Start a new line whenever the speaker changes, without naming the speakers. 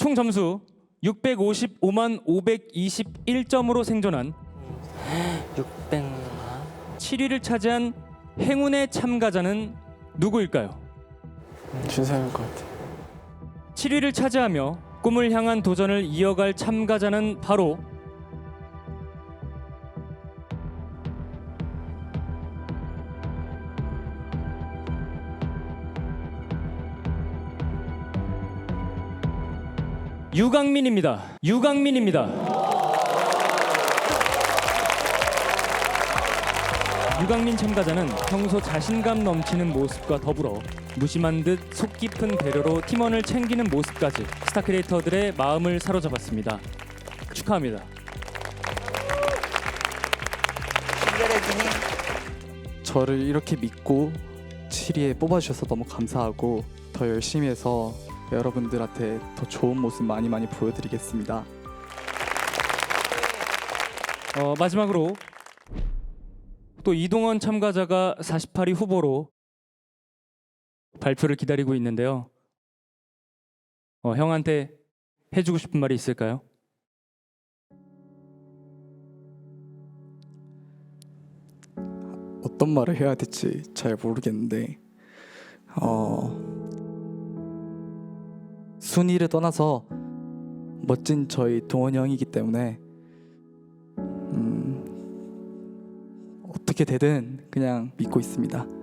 총 점수 655만 521점으로 생존한
600만
7위를 차지한 행운의 참가자는 누구일까요?
준상일 것 같아.
7위를 차지하며 꿈을 향한 도전을 이어갈 참가자는 바로 유강민입니다. 유강민입니다. 유강민 참가자는 평소 자신감 넘치는 모습과 더불어 무심한 듯 속 깊은 배려로 팀원을 챙기는 모습까지 스타 크리에이터들의 마음을 사로잡았습니다. 축하합니다.
저를 이렇게 믿고 7위에 뽑아주셔서 너무 감사하고 더 열심히 해서 여러분들한테 더 좋은 모습 많이 많이 보여드리겠습니다.
어, 마지막으로 또 이동원 참가자가 48위 후보로 발표를 기다리고 있는데요. 어, 형한테 해주고 싶은 말이 있을까요?
어떤 말을 해야 될지 잘 모르겠는데 어 순위를 떠나서 멋진 저희 동원이 형이기 때문에 음 어떻게 되든 그냥 믿고 있습니다.